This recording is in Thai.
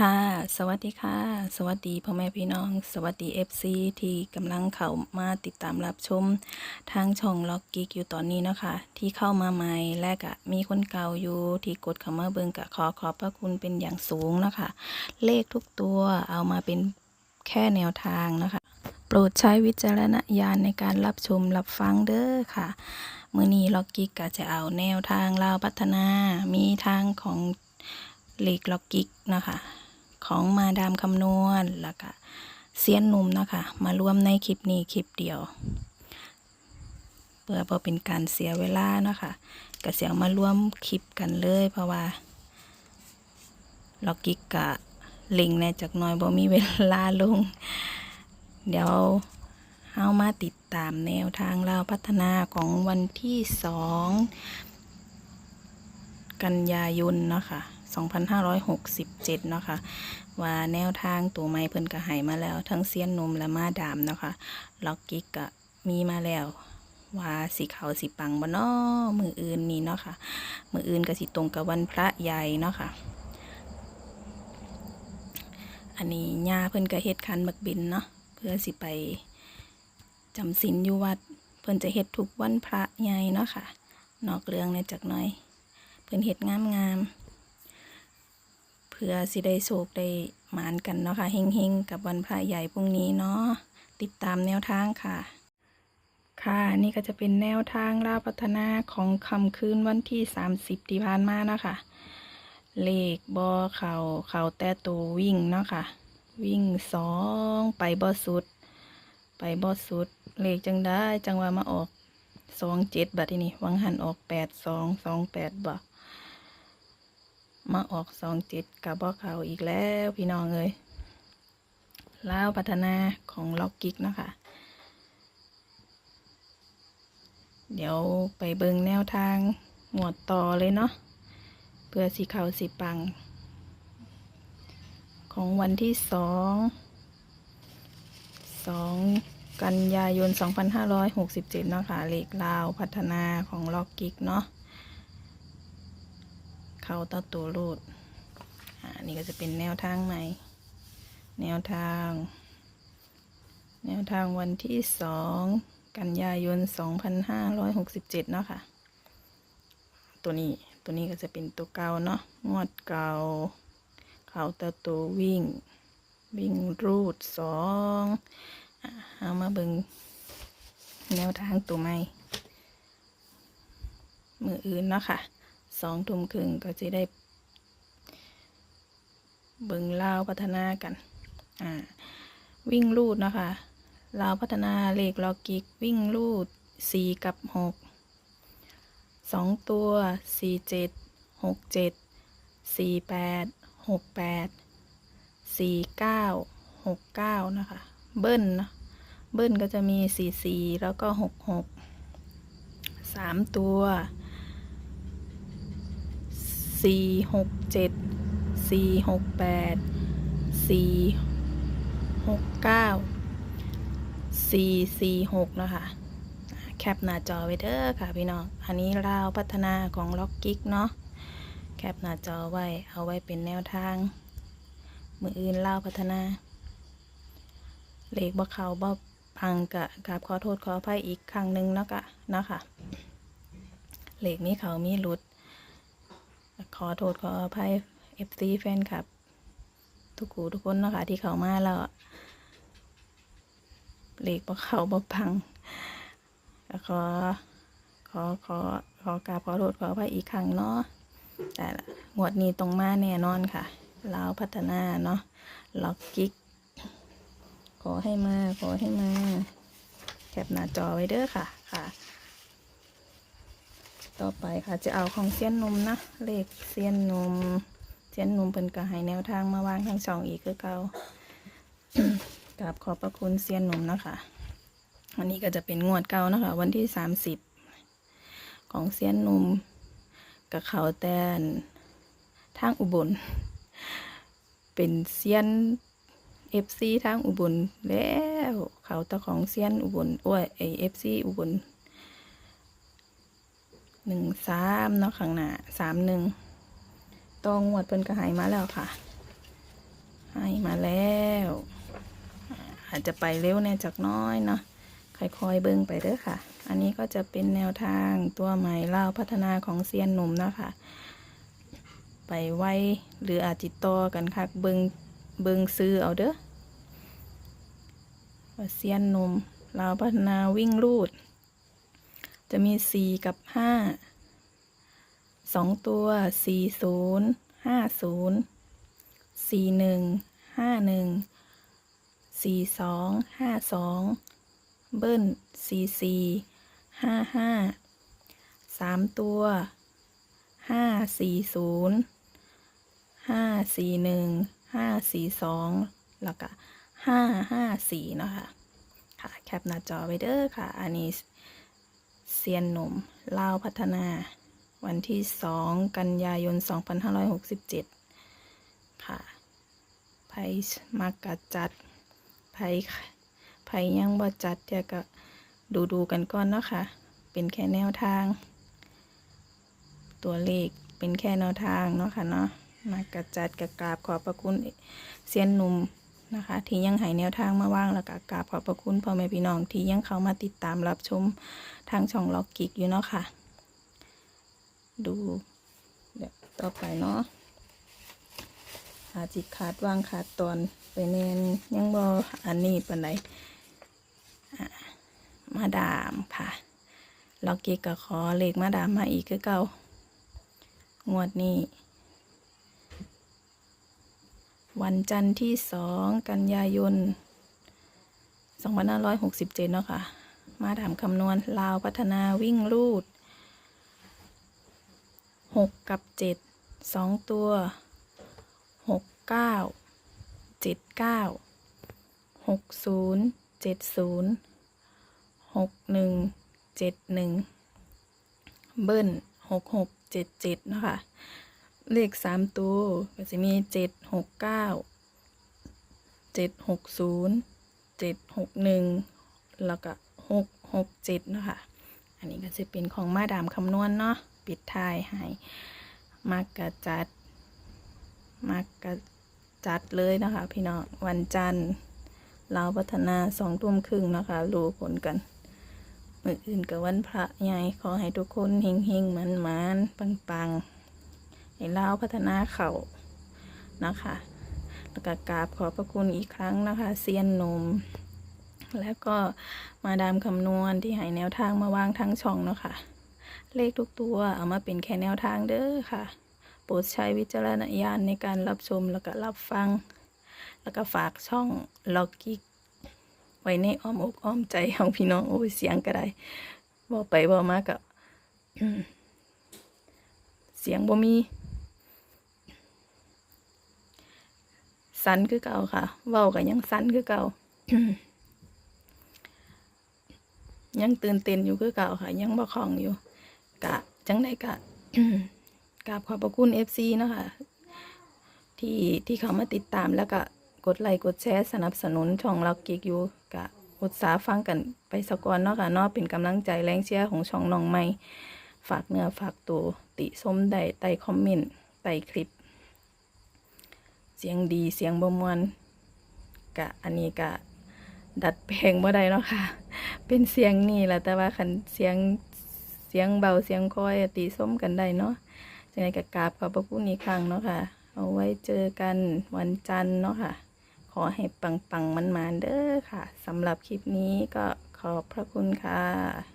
ค่ะ สวัสดีค่ะ สวัสดีพ่อแม่พี่น้อง สวัสดี FC ที่กำลังเข้ามาติดตามรับชม ทางช่องล็อกกิกอยู่ตอนนี้เนาะคะ ที่เข้ามาใหม่และกะมีคนเก่าอยู่ ที่กดเข้ามาเบิงกะขอขอบพระคุณเป็นอย่างสูงนะคะ เลขทุกตัวเอามาเป็นแค่แนวทางนะคะ โปรดใช้วิจารณญาณในการรับชมรับฟังเด้อค่ะมื่อนี้ล็อกกิกก็จะเอาแนวทางลาพัฒนา มีทางของเลขล็อกกิกนะคะ ของมาดามคำนวณแล้วก็เซียนหนุ่มนะคะมารวมในคลิปนี้คลิปเดียว เพื่อพอเป็นการเสียเวลานะคะก็เสียงมารวมคลิปกันเลย เพราะว่าล็อกกิกกะเล็งแน่จากน้อยบ่มีเวลาลง เดี๋ยวเฮามาติดตามแนวทางเราพัฒนาของวันที่สองกันยายนเนาะค่ะ 2567เนาะค่ะว่าแนวทางตัวไม้เพิ่นก็ให้มาแล้ว ทั้งเซียนนมและมาดามเนาะค่ะล็อกกิ๊กก็มีมาแล้วว่าสีขาวสีปังบ่นาะมืออื่นนี่เนาะค่ะ มืออื่นก็สิตรงกับวันพระใหญ่เนาะค่ะ อันนี้ย่าเพิ่นก็เฮ็ดคันบักบินเนาะเพื่อสิไปจำศีลอยู่วัด เพิ่นจะเฮ็ดทุกวันพระใหญ่เนาะค่ะนอกเรื่องในจักหน่อย เพิ่นเฮ็ดงามงาม พื่อสิได้โศกได้หมานกันเนาะค่ะเฮงๆกับวันพระใหญ่พรุ่งนี้เนาะติดตามแนวทางค่ะ ค่ะนี่ก็จะเป็นแนวทางล่าพัฒนาของคำคืนวันที่ 30ที่ผ่านมาเนาะค่ะเลขบอเขาเขาแต่ตัววิ่งเนาะค่ะ วิ่งสองไปบอสุด ไปบอสุด เลขจังได้จังว่ามาออกสองเจ็ดบัดทีนี้วังหันออกแปดสองสองแปดบ่ มาออกสองเจ็ดกับบอเขาอีกแล้วพี่น้องเอ้ยล่าวพัฒนาของล็อกกิกนะคะ เดี๋ยวไปเบิงแนวทางหมวดต่อเลยเนาะเพื่อสีเขาสีปัง ของวันที่สองสองกันยายน 2567 เนาะค่ะเลขลาวพัฒนาของล็อกกิกเนาะ เขาตาตัวรูดอ่านี่ก็จะเป็นแนวทางใหม่ แนวทาง แนวทางวันที่สองกันยายน 2567 เนาะค่ะ ตัวนี้ ตัวนี้ก็จะเป็นตัวเก่าเนาะ งวดเก่า เขาแตตัววิ่ง วิ่งรูดสองอะเอามาเบิงแนวทางตัวใหม่ มืออื่นเนาะค่ะ สองทุ่มครึ่งก็จะได้เบิงลาวพัฒนากันอ่าวิ่งรูดนะคะลาวพัฒนาเลขลอกิก วิ่งรูดสี่กับหกสองตัวสี่เจ็ดหกเจ็ดสี่แปดหกแปดสี่เก้าหกเก้านะคะ เบิ้ลเนาะเบิ้ลก็จะมีสี่สี่แล้วก็หกหกสามตัวส หกเจ็ดสี่หกแปดสี่หกเก้าสี่สี่หกนะคะแคปหน้าจอไว้เด้อค่ะพี่น้อง อันนี้ราวพัฒนาของล็อกกิกเนาะ แคปหน้าจอไว้ เอาไว้เป็นแนวทาง มืออื่นเล่าวพัฒนา เลขบ่เขาบ่พังกะกราบขอโทษขออภัยอีกครั้งหนึ่งเนาะกะนาะค่ะเลขมีเขามีหลุด ขอโทษขออภัย FC แฟนคลับ ทุกคูทุกคนเนาะค่ะที่เขามาแล้วอะเลขบ่เขาบ่พังขอขอขอขอกราบขอโทษขออภัยอีกครั้งเนาะแต่ละงวดนี้ตรงมาแน่นอนค่ะลาวพัฒนาเนาะล็อกกิ๊กขอให้มา ขอให้มา แคปหน้าจอไว้เด้อค่ะ ค่ะ ต่อไปค่ะจะเอาของเซียนนมนะเลขเซียนนมเซียนนมเป็นกระหายแนวทางมาวางทางช่องอีกคือเก่ากราบขอบพระคุณเซียนนมนะคะวันนี้ก็จะเป็นงวดเก่านะคะ วันที่สามสิบของเซียนนมกับเขาแตนทางอุบล เป็นเซียนเอฟซีทางอุบลแล้วเขาตะของเซียนอุบลโอ้ยไอเอฟซีอุบล หนึ่งสามเนาะข้างหน้าสามหนึ่งตองงวดเพิ่นก็หายมาแล้วค่ะให้มาแล้ว อาจจะไปเร็วแน่จากน้อยเนาะค่อยๆเบิ่งไปเด้อค่ะ อันนี้ก็จะเป็นแนวทางตัวใหม่เล่าพัฒนาของเซียนหนุ่มเนาะค่ะ ไปไว้หรืออาจติต่อกันค่ะเบิงเบิงซื้อเอาเด้อเซียนหนุ่มเลาพัฒนาวิ่งรูด จะมี 4 กับ 5 2 ตัว 40 50 41 51 42 52 เบิ้ล 44 55 3 ตัว 540 541 542 แล้วก็554นะคะค่ะ แคปหน้าจอไว้เด้อค่ะ อันนี้ เซียนหนุ่มลาวพัฒนา วันที่สองกันยายน 2567 ค่ะไพมักกะจัดไพไพยังบ่จัดเดี๋ยวก็ดูดูกันก่อนเนาะค่ะ เป็นแค่แนวทาง ตัวเลขเป็นแค่แนวทางเนาะค่ะเนาะมากระจัดกระกราบขอบพระคุณเซียนหนุ่ม นะคะ ที่ยังหายแนวทางมาว่างแล้วก็กราบขอบพระคุณพ่อแม่พี่น้องที่ยังเข้ามาติดตามรับชมทางช่องล็อกกิกอยู่เนาะค่ะ ดูเดี๋ยวต่อไปเนาะอาจิขาดว่างขาดตอนไปเนนยังบออันนี้ปานไหนมาดามค่ะล็อกกี้ก็ขอเลขมาดามมาอีกคือเก่างวดนี้ วันจันทร์ที่สองกันยายน2567 เนาะค่ะ มาดามคำนวณลาวพัฒนาวิ่งรูดหกกับเจ็ดสองตัวหกเก้าเจ็ดเก้าหกศูนย์เจ็ดศูนย์หกหนึ่งเจ็ดหนึ่งเบิ้ลหกหกเจ็ดเจ็ดนะคะ เลขสามตัวก็จะมีเจ็ดหกเก้าเจ็ดหกศูนย์เจ็ดหกหนึ่งแล้วก็หกหกเจ็ดเนาะคะ อันนี้ก็จะเป็นของมาดามคำนวณเนาะปิดท้ายให้มักกะจัดมักกะจัดเลยนะคะ พี่น้องวันจันทร์เราพัฒนาสองทุ่มครึ่งนะคะรู้ผลกันมื่ออื่นกับวันพระใหญ่ขอให้ทุกคนเฮงเฮงๆมันมันปังปังๆ ให้เล่าวพัฒนาเขานะคะแล้วก็กราบขอบพระคุณอีกครั้งนะคะ เซียนนม แล้วก็มาดามคำนวณที่ให้แนวทางมาวางทั้งช่องเนาะค่ะ เลขทุกตัวเอามาเป็นแค่แนวทางเด้อค่ะ โปรดใช้วิจารณญาณในการรับชมแล้วก็รับฟัง แล้วก็ฝากช่องล็อกกิกไว้ในอ้อมอกอ้อมใจของพี่น้องโอ้เสียงก็ได้บอกไปบอกมาก็เสียงบ่มี สั้นคือเก่าค่ะเว้ากับยังสั้นคือเก่ายังตื่นเต้นอยู่คือเก่าค่ะ ยังบ่คล่องอยู่ กะ จังได้กะกราบขอบพระคุณ FC เนาะค่ะ ที่ที่เขามาติดตามแล้วก็กดไลค์กดแชร์สนับสนุนช่องเรากิกอยู่กะอุตสาห์ฟังกันไปสกอนเนาะค่ะเนาะเป็นกำลังใจแรงเชียร์ของช่องน้องใหม่ ฝากเนื้อฝากตัวติส้มได้ใต้คอมเมนต์ใต้คลิป สียงดีเสียงบ่มวนกะอันนี้กะดัดแปลงบ่ได้เนาะค่ะ เป็นเสียงนี่แหละแต่ว่าคันเสียงเสียงเบาเสียงคอยติส้มกันได้เนาะจังไงกับกราบขอบพระคุณอีกครั้งเนาะค่ะ เอาไว้เจอกันวันจันทร์เนาะค่ะ ขอให้ปังปังมันๆเด้อค่ะสำหรับคลิปนี้ก็ขอบพระคุณค่ะ